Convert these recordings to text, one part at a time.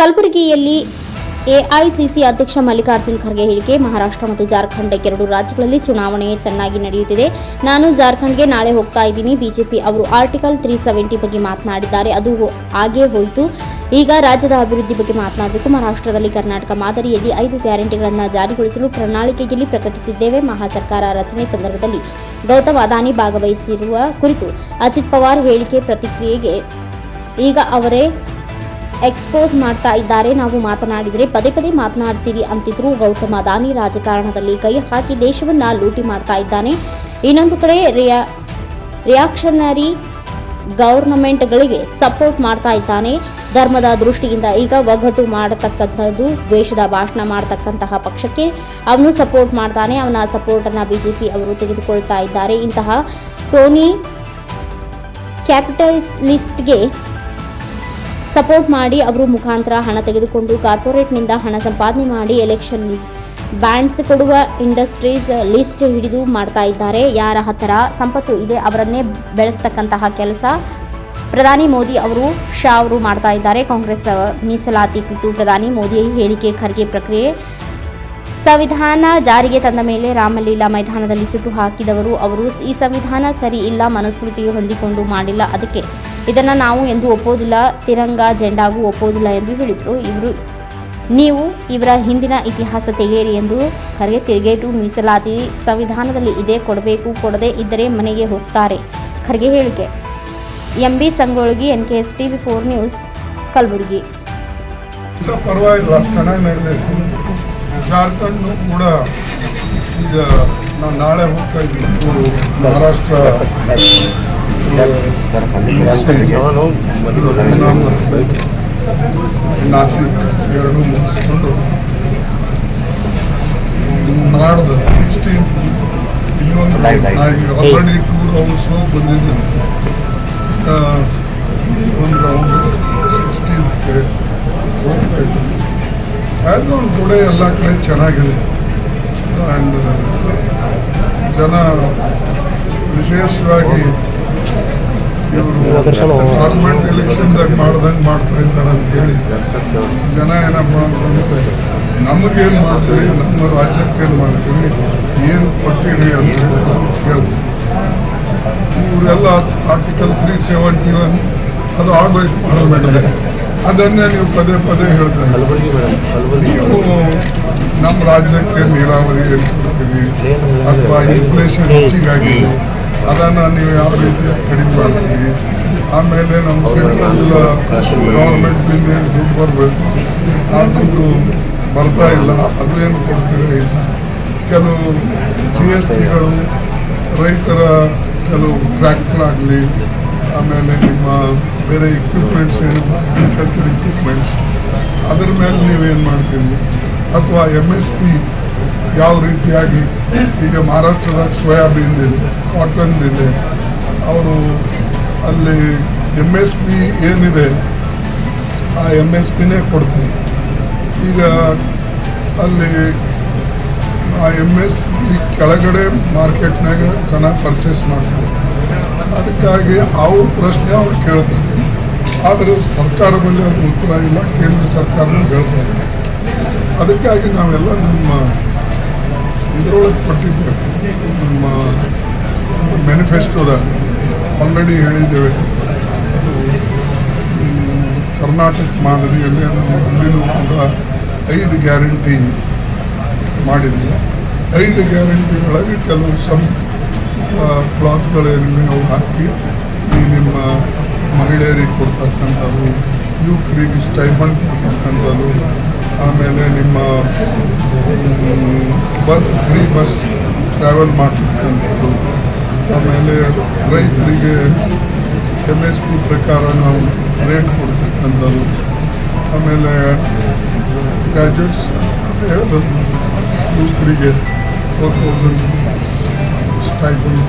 ಕಲಬುರಗಿಯಲ್ಲಿ ಎಐಸಿಸಿ ಅಧ್ಯಕ್ಷ ಮಲ್ಲಿಕಾರ್ಜುನ್ ಖರ್ಗೆ ಹೇಳಿಕೆ, ಮಹಾರಾಷ್ಟ್ರ ಮತ್ತು ಜಾರ್ಖಂಡ್ ಎರಡು ರಾಜ್ಯಗಳಲ್ಲಿ ಚುನಾವಣೆ ಚೆನ್ನಾಗಿ ನಡೆಯುತ್ತಿದೆ. ನಾನು ಜಾರ್ಖಂಡ್ಗೆ ನಾಳೆ ಹೋಗ್ತಾ ಇದ್ದೀನಿ. ಬಿಜೆಪಿ ಅವರು ಆರ್ಟಿಕಲ್ ತ್ರೀ ಸೆವೆಂಟಿ ಬಗ್ಗೆ ಮಾತನಾಡಿದ್ದಾರೆ. ಅದು ಹಾಗೇ ಹೋಯಿತು. ಈಗ ರಾಜ್ಯದ ಅಭಿವೃದ್ಧಿ ಬಗ್ಗೆ ಮಾತನಾಡಬೇಕು. ಮಹಾರಾಷ್ಟ್ರದಲ್ಲಿ ಕರ್ನಾಟಕ ಮಾದರಿಯಲ್ಲಿ ಐದು ಗ್ಯಾರಂಟಿಗಳನ್ನು ಜಾರಿಗೊಳಿಸಲು ಪ್ರಣಾಳಿಕೆಯಲ್ಲಿ ಪ್ರಕಟಿಸಿದ್ದೇವೆ. ಮಹಾ ಸರ್ಕಾರ ರಚನೆ ಸಂದರ್ಭದಲ್ಲಿ ಗೌತಮ್ ಅದಾನಿ ಭಾಗವಹಿಸಿರುವ ಕುರಿತು ಅಜಿತ್ ಪವಾರ್ ಹೇಳಿಕೆ ಪ್ರತಿಕ್ರಿಯೆಗೆ ಈಗ ಅವರೇ ಎಕ್ಸ್ಪೋಸ್ ಮಾಡ್ತಾ ಇದ್ದಾರೆ. ನಾವು ಮಾತನಾಡಿದರೆ ಪದೇ ಪದೇ ಮಾತನಾಡ್ತೀವಿ ಅಂತಿದ್ರು ಗೌತಮ. ದಾನಿ ರಾಜಕಾರಣದಲ್ಲಿ ಕೈ ಹಾಕಿ ದೇಶವನ್ನ ಲೂಟಿ ಮಾಡ್ತಾ ಇದ್ದಾನೆ. ಇನ್ನೊಂದು ಕಡೆ ರಿಯಾ, ರಿಯಾಕ್ಷನರಿ ಗೌರ್ನಮೆಂಟ್ಗಳಿಗೆ ಸಪೋರ್ಟ್ ಮಾಡ್ತಾ ಇದ್ದಾನೆ. ಧರ್ಮದ ದೃಷ್ಟಿಯಿಂದ ಈಗ ಒಗ್ಗಟ್ಟು ಮಾಡತಕ್ಕಂಥದ್ದು, ದ್ವೇಷದ ಭಾಷಣ ಮಾಡತಕ್ಕಂತಹ ಪಕ್ಷಕ್ಕೆ ಅವನು ಸಪೋರ್ಟ್ ಮಾಡ್ತಾನೆ. ಅವನ ಸಪೋರ್ಟನ್ನು ಬಿ ಜೆ ಪಿ ಅವರು ತೆಗೆದುಕೊಳ್ತಾ ಇದ್ದಾರೆ. ಇಂತಹ ಕ್ರೋನಿ ಕ್ಯಾಪಿಟಲಿಸ್ಟ್ಗೆ ಸಪೋರ್ಟ್ ಮಾಡಿ ಅವರು ಮುಖಾಂತರ ಹಣ ತೆಗೆದುಕೊಂಡು ಕಾರ್ಪೊರೇಟ್ನಿಂದ ಹಣ ಸಂಪಾದನೆ ಮಾಡಿ ಎಲೆಕ್ಷನ್ ಬ್ಯಾಂಡ್ಸ್ ಕೊಡುವ ಇಂಡಸ್ಟ್ರೀಸ್ ಲಿಸ್ಟ್ ಹಿಡಿದು ಮಾಡ್ತಾ ಇದ್ದಾರೆ. ಯಾರ ಹತ್ತಿರ? ಸಂಪತ್ತು ಇದೆ, ಅವರನ್ನೇ ಬೆಳೆಸ್ತಕ್ಕಂತಹ ಕೆಲಸ ಪ್ರಧಾನಿ ಮೋದಿ ಅವರು ಶಾ ಅವರು ಮಾಡ್ತಾ ಇದ್ದಾರೆ. ಕಾಂಗ್ರೆಸ್ ಮೀಸಲಾತಿ ಕುರಿತು ಪ್ರಧಾನಿ ಮೋದಿ ಹೇಳಿಕೆ, ಖರ್ಗೆ ಪ್ರಕ್ರಿಯೆ. ಸಂವಿಧಾನ ಜಾರಿಗೆ ತಂದ ಮೇಲೆ ರಾಮಲೀಲಾ ಮೈದಾನದಲ್ಲಿ ಸುಟ್ಟು ಹಾಕಿದವರು ಅವರು. ಈ ಸಂವಿಧಾನ ಸರಿ ಇಲ್ಲ ಮನುಸ್ಮೃತಿಗೆ ಹೊಂದಿಕೊಂಡು ಮಾಡಿಲ್ಲ. ಅದಕ್ಕೆ ಇದನ್ನು ನಾವು ಎಂದು ಒಪ್ಪೋದಿಲ್ಲ, ತಿರಂಗ ಜೆಂಡಾಗೂ ಒಪ್ಪೋದಿಲ್ಲ ಎಂದು ಹೇಳಿದರು ಇವರು. ನೀವು ಇವರ ಹಿಂದಿನ ಇತಿಹಾಸ ತೆಗೆಯಿರಿ ಎಂದು ಖರ್ಗೆ ತಿರುಗೇಟು ಮೀಸಲಾತಿ ಸಂವಿಧಾನದಲ್ಲಿ ಇದೇ ಕೊಡಬೇಕು, ಕೊಡದೇ ಇದ್ದರೆ ಮನೆಗೆ ಹೋಗ್ತಾರೆ. ಖರ್ಗೆ ಹೇಳಿಕೆ M B Sangolgi N K S TV four news Kalaburagi ಪರವಾಗಿಲ್ಲ ಕೂಡ ಈಗ ನಾವು ನಾಳೆ ಹೋಗ್ತಾ ಇದ್ದೀವಿ ಮಹಾರಾಷ್ಟ್ರ ಸೈಡ್ ನಾಸಿಕ್ ಎರಡು ಮುಗಿಸ್ಕೊಂಡು ನಾಡ್ದು ಸಿಕ್ಸ್ಟೀನ್ ಒಂದು ಆಲ್ರೆಡಿ ಒಂದು ರೌಂಡ್ ಸಿಕ್ಸ್ಟೀನ್ ಹೋಗ್ತಾ ಒಂದು ಟುಡೇ ಎಲ್ಲ ಕಡೆ ಚೆನ್ನಾಗಿದೆ ಆ್ಯಂಡ್ ಜನ ವಿಶೇಷವಾಗಿ ಗೌರ್ಮೆಂಟ್ ಎಲೆಕ್ಷನ್ದಾಗ ಮಾಡ್ದಂಗೆ ಮಾಡ್ತಾ ಇದ್ದಾರೆ ಅಂತ ಹೇಳಿ ಜನ ಏನಪ್ಪ ಅಂತಂದ್ರೆ ನಮಗೇನು ಮಾಡ್ತೀವಿ ನಮ್ಮ ರಾಜ್ಯಕ್ಕೆ ಏನು ಮಾಡ್ತೀವಿ ಏನು ಕೊಟ್ಟಿರಿ ಅಂತ ಹೇಳ್ತೀವಿ ಇವರೆಲ್ಲ ಆರ್ಟಿಕಲ್ ತ್ರೀ ಸೆವೆಂಟಿ ಒನ್ ಅದು ಆಗೋಯ್ತು ಪಾರ್ಲಿಮೆಂಟ್ಗೆ ಅದನ್ನೇ ನೀವು ಪದೇ ಪದೇ ಹೇಳ್ತಾ. ನೀವು ನಮ್ಮ ರಾಜ್ಯಕ್ಕೆ ನೀರಾವರಿ ಏನು ಕೊಡ್ತೀವಿ ಅಥವಾ ಇನ್ಫ್ಲೇಷನ್ ಹೆಚ್ಚಿಗಾಗಿದೆ? ಅದನ್ನು ನೀವು ಯಾವ ರೀತಿ ಕಡಿಮೆ ಮಾಡ್ತೀವಿ ಆಮೇಲೆ ನಮ್ಮ ಸೆಂಟ್ರಲ್ ಗೌರ್ಮೆಂಟ್ನಿಂದ ಏನು ದುಡ್ಡು ಬರಬೇಕು? ಆ ದುಡ್ಡು ಬರ್ತಾ ಇಲ್ಲ. ಅದು ಏನು ಇಲ್ಲ. ಕೆಲವು ಜಿ ಎಸ್ ಟಿಗಳು ರೈತರ ಕೆಲವು ಟ್ರ್ಯಾಕ್ಟರ್ ಆಗಲಿ ಆಮೇಲೆ ನಿಮ್ಮ ಬೇರೆ ಇಕ್ವಿಪ್ಮೆಂಟ್ಸ್ ಏನು ಅಗ್ರಿಕಲ್ಚರ್ ಇಕ್ವಿಪ್ಮೆಂಟ್ಸ್ ಅದ್ರ ಮೇಲೆ ನೀವೇನು ಮಾಡ್ತೀರಿ? ಅಥವಾ ಎಂ ಎಸ್ ಪಿ ಯಾವ ರೀತಿಯಾಗಿ ಈಗ ಮಹಾರಾಷ್ಟ್ರದಾಗ ಸೋಯಾಬೀನ್ ಇದೆ. ಇದೆ ಅವರು ಅಲ್ಲಿ ಎಂ ಎಸ್ ಪಿ ಏನಿದೆ, ಆ ಎಂ ಎಸ್ ಪಿನೇ ಕೊಡ್ತೀವಿ ಈಗ ಅಲ್ಲಿ ಆ ಎಂ ಎಸ್ ಪಿ ಕೆಳಗಡೆ ಮಾರ್ಕೆಟ್ನಾಗ ಜನ ಪರ್ಚೇಸ್ ಮಾಡ್ತಾರೆ. ಅದಕ್ಕಾಗಿ ಅವ್ರ ಪ್ರಶ್ನೆ ಅವ್ರು ಕೇಳ್ತಾರೆ. ಆದರೆ ಸರ್ಕಾರ ಮೇಲೆ ಅವ್ರಿಗೆ ಉತ್ತರ ಇಲ್ಲ, ಕೇಂದ್ರ ಸರ್ಕಾರನೂ ಹೇಳ್ತಾರೆ ಅದಕ್ಕಾಗಿ ನಾವೆಲ್ಲ ನಮ್ಮ ಇದರೊಳಗೆ ಕೊಟ್ಟಿದ್ದೇವೆ. ನಮ್ಮ ಮ್ಯಾನಿಫೆಸ್ಟೋದಾಗ ಆಲ್ರೆಡಿ ಹೇಳಿದ್ದೇವೆ. ಕರ್ನಾಟಕ ಮಾದರಿಯಲ್ಲಿ ಅಲ್ಲಿನೂ ಕೂಡ ಐದು ಗ್ಯಾರಂಟಿ ಮಾಡಿದ್ದೀವಿ. ಐದು ಗ್ಯಾರಂಟಿಗಳಲ್ಲಿ ಕೆಲವು ಸಮ್ ಕ್ಲಾಸ್ಗಳೇನಿವೆ ನಾವು ಹಾಕಿ, ಈ ನಿಮ್ಮ ಮಹಿಳೆಯರಿಗೆ ಕೊಡ್ತಕ್ಕಂಥದ್ದು ಯುವಕರಿಗೆ ಸ್ಟೈಫಂಡ್ ಕೊಡ್ತಕ್ಕಂಥದ್ದು, ಆಮೇಲೆ ನಿಮ್ಮ ಬಸ್ ಫ್ರೀ ಬಸ್ ಟ್ರಾವೆಲ್ ಮಾಡ್ತಕ್ಕಂಥದ್ದು ಆಮೇಲೆ ರೈತರಿಗೆ ಎಂ ಎಸ್ ಪಿ ಪ್ರಕಾರ ನಾವು ರೇಟ್ ಕೊಡ್ತಕ್ಕಂಥದ್ದು ಆಮೇಲೆ ಗ್ಯಾಜೆಟ್ಸ್ ಹೇಳಿದ್ರು ಯುವಕರಿಗೆ ಫೋರ್ ತೌಸಂಡ್ ಸ್ಟೈಪಂಡ್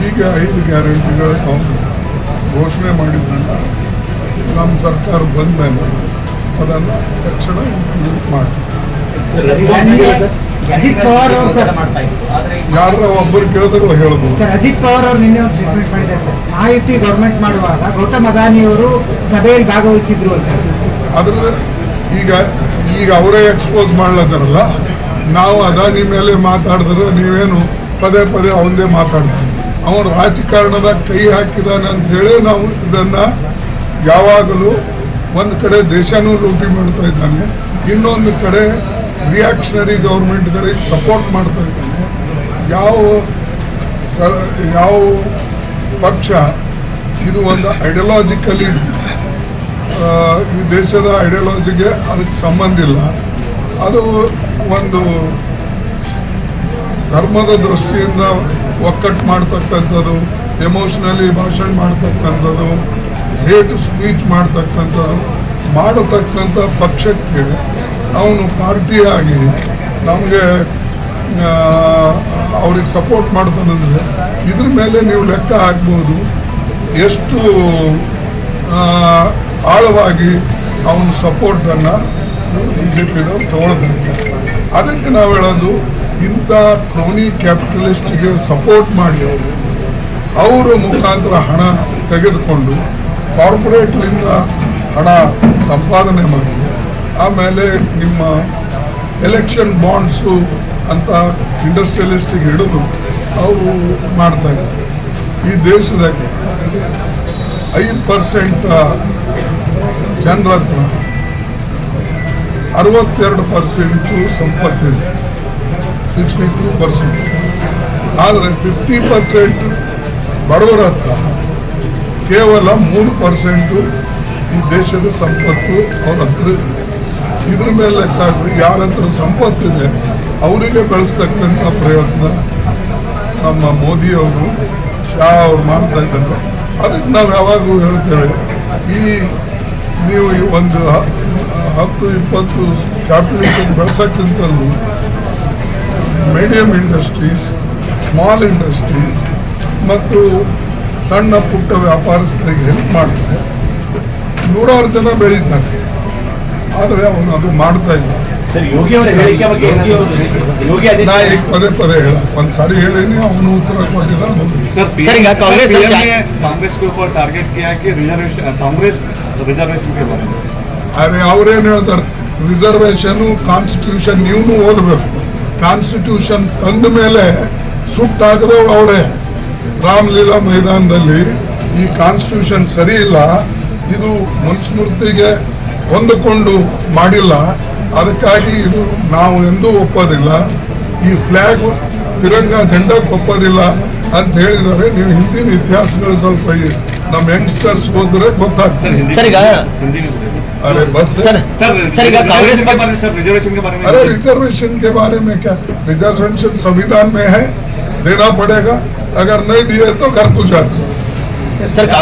ಹೀಗೆ ಐದು ಗ್ಯಾರಂಟಿಗಳು ನಾವು ಘೋಷಣೆ ಮಾಡಿದ್ರಿಂದ ನಮ್ಮ ಸರ್ಕಾರ ಬಂದ ಮೇಲೆ ಅದನ್ನು ತಕ್ಷಣ ಇಂಪ್ಲಿಮೆಂಟ್ ಮಾಡ್ತೀವಿ. ಅಜಿತ್ ಪವಾರ್ ಅವರು ಸರ್. ಯಾರು ಒಬ್ಬರು ಕೇಳಿದ್ರು ಹೇಳಬಹುದು ಸರ್ ಅಜಿತ್ ಪವಾರ್ ಅವರು ನಿನ್ನೆ ಒಂದು ಸ್ಟೇಟ್ಮೆಂಟ್ ಮಾಡಿದ್ದಾರೆ ಸರ್. ಮಾಹಿತಿ ಗೌರ್ಮೆಂಟ್ ಮಾಡುವಾಗ ಗೌತಮ್ ಅದಾನಿ ಅವರು ಸಭೆಯಲ್ಲಿ ಭಾಗವಹಿಸಿದ್ರು ಅಂತ. ಆದ್ರೆ ಈಗ ಈಗ ಅವರೇ ಎಕ್ಸ್ಪೋಸ್ ಮಾಡ್ಲತ್ತಾರಲ್ಲ ನಾವು ಅದಾನಿ ಮೇಲೆ ಮಾತಾಡಿದ್ರೆ ನೀವೇನು ಪದೇ ಪದೇ ಅವಂದೇ ಮಾತಾಡ್ತೀವಿ ಅವನು ರಾಜಕಾರಣದ ಕೈ ಹಾಕಿದಾನೆ ಅಂತ ಹೇಳಿ ನಾವು ಇದನ್ನ ಯಾವಾಗಲೂ ಒಂದು ಕಡೆ ದೇಶನೂ ಲೂಟಿ ಮಾಡ್ತಾ ಇದ್ದಾನೆ. ಇನ್ನೊಂದು ಕಡೆ ರಿಯಾಕ್ಷನರಿ ಗೌರ್ಮೆಂಟ್ಗಳಿಗೆ ಸಪೋರ್ಟ್ ಮಾಡ್ತಾ ಇದ್ದಾನೆ. ಯಾವ ಸ ಯಾವ ಪಕ್ಷ, ಇದು ಒಂದು ಐಡಿಯಾಲಜಿಕಲಿ ಈ ದೇಶದ ಐಡಿಯಾಲಜಿಗೆ ಅದಕ್ಕೆ ಸಂಬಂಧ ಇಲ್ಲ. ಅದು ಒಂದು ಧರ್ಮದ ದೃಷ್ಟಿಯಿಂದ ಒಕ್ಕಟ್ಟು ಮಾಡ್ತಕ್ಕಂಥದ್ದು ಎಮೋಷ್ನಲಿ ಭಾಷಣ ಮಾಡ್ತಕ್ಕಂಥದ್ದು ಹೇಟ್ ಸ್ಪೀಚ್ ಮಾಡ್ತಕ್ಕಂಥದ್ದು, ಮಾಡತಕ್ಕಂಥ ಪಕ್ಷಕ್ಕೆ ಅವನು ಪಾರ್ಟಿಯಾಗಿ ನಮಗೆ ಅವ್ರಿಗೆ ಸಪೋರ್ಟ್ ಮಾಡ್ತಾನಂದರೆ ಇದ್ರ ಮೇಲೆ ನೀವು ಲೆಕ್ಕ ಹಾಕ್ಬೋದು. ಎಷ್ಟು ಆಳವಾಗಿ ಅವನ ಸಪೋರ್ಟನ್ನು ಬಿ ಜೆ ಪಿದವ್ರು ತಗೊಳ್ತಾ ಇದ್ದಾರೆ. ಅದಕ್ಕೆ ನಾವು ಹೇಳೋದು, ಇಂಥ ಕ್ರೋನಿ ಕ್ಯಾಪಿಟಲಿಸ್ಟಿಗೆ ಸಪೋರ್ಟ್ ಮಾಡಿ ಅವರು, ಅವರ ಮುಖಾಂತರ ಹಣ ತೆಗೆದುಕೊಂಡು ಕಾರ್ಪೊರೇಟ್ಲಿಂದ ಹಣ ಸಂಪಾದನೆ ಮಾಡಿ ಆಮೇಲೆ ನಿಮ್ಮ ಎಲೆಕ್ಷನ್ ಬಾಂಡ್ಸು ಅಂತ ಇಂಡಸ್ಟ್ರಿಯಲಿಸ್ಟಿಗೆ ಹಿಡಿದು ಅವರು ಮಾಡ್ತಾ ಇದ್ದಾರೆ. ಈ ದೇಶದಾಗೆ ಐದು ಪರ್ಸೆಂಟ್ ಜನರ ಹತ್ರ ಅರವತ್ತೆರಡು ಪರ್ಸೆಂಟು ಸಂಪತ್ತಿದೆ ಸಿಕ್ಸ್ಟಿ ಟೂ ಪರ್ಸೆಂಟ್ ಆದರೆ ಫಿಫ್ಟಿ ಪರ್ಸೆಂಟ್ ಬಡವರ ಹತ್ರ ಕೇವಲ ಮೂರು ಪರ್ಸೆಂಟು ಈ ದೇಶದ ಸಂಪತ್ತು ಅವರ ಹತ್ರ ಇದೆ. ಇದ್ರ ಮೇಲೆ ಲೆಕ್ಕ ಯಾರ ಹತ್ರ ಸಂಪತ್ತಿದೆ, ಅವರಿಗೆ ಬೆಳೆಸ್ತಕ್ಕಂಥ ಪ್ರಯತ್ನ ನಮ್ಮ ಮೋದಿಯವರು ಶಾ ಅವ್ರು ಮಾಡ್ತಾ ಇದ್ದಾರೆ. ಅದಕ್ಕೆ ನಾವು ಯಾವಾಗಲೂ ಹೇಳ್ತೇವೆ, ಈ ನೀವು ಒಂದು ಹತ್ತು, ಇಪ್ಪತ್ತು ಕ್ಯಾಪಿಟಲ್ ಬೆಳೆಸೋಕ್ಕಿಂತಲೂ ಮೀಡಿಯಂ ಇಂಡಸ್ಟ್ರೀಸ್ ಸ್ಮಾಲ್ ಇಂಡಸ್ಟ್ರೀಸ್ ಮತ್ತು ಸಣ್ಣ ಪುಟ್ಟ ವ್ಯಾಪಾರಸ್ಥರಿಗೆ ಹೆಲ್ಪ್ ಮಾಡ್ತಾರೆ ನೂರಾರು ಜನ ಬೆಳೀತಾರೆ. ಆದರೆ ಅವನು ಅದು ಮಾಡ್ತಾ ಇಲ್ಲ. ನಾ ಈಗ ಪದೇ ಪದೇ ಹೇಳ ಒಂದ್ ಸಾರಿ ಹೇಳಿನಿ ಅವನು ಉತ್ತರ ಕೊಟ್ಟಿದ್ದ ಕಾಂಗ್ರೆಸ್ ಟಾರ್ಗೆಟ್ ರಿಸರ್ವೇಶನ್ ಕಾಂಗ್ರೆಸ್ ಅರೆ ಅವ್ರೇನ್ ಹೇಳ್ತಾರೆ? ರಿಸರ್ವೇಶನ್ ಕಾನ್ಸ್ಟಿಟ್ಯೂಷನ್ ನೀವು ಓದಬೇಕು. ಕಾನ್ಸ್ಟಿಟ್ಯೂಷನ್ ತಂದ ಮೇಲೆ ಸುಟ್ಟಾಗದವ್ರು ಅವರೇ. ರಾಮಲೀಲಾ ಮೈದಾನದಲ್ಲಿ ಈ ಕಾನ್ಸ್ಟಿಟ್ಯೂಷನ್ ಸರಿ ಇಲ್ಲ. ಇದು ಮನುಸ್ಮೃತಿಗೆ ಹೊಂದಿಕೊಂಡು ಮಾಡಿಲ್ಲ ಅದಕ್ಕಾಗಿ ಇದು ನಾವು ಎಂದೂ ಒಪ್ಪೋದಿಲ್ಲ ಈ ಫ್ಲಾಗ್ ತಿರಂಗ ಜೆಂಡಕ್ಕೆ ಒಪ್ಪೋದಿಲ್ಲ ಅಂತ ಹೇಳಿದರೆ ನೀವು ಹಿಂದಿನ ಇತಿಹಾಸಗಳು ಸ್ವಲ್ಪ ಈ ನಮ್ಮ ಯಂಗ್ಸ್ಟರ್ಸ್ ಹೋದ್ರೆ ಗೊತ್ತಾಗ್ತದೆ सर ಈಗ हिंदी में बोलिए। अरे बस सर सर सर ಈಗ कांग्रेस रिजर्वेशन के बारे में सर रिजर्वेशन के बारे में अरे रिजर्वेशन के बारे में क्या रिजर्वेशन संविधान में है देना पड़ेगा अगर नहीं दिए तो घर को जाते सर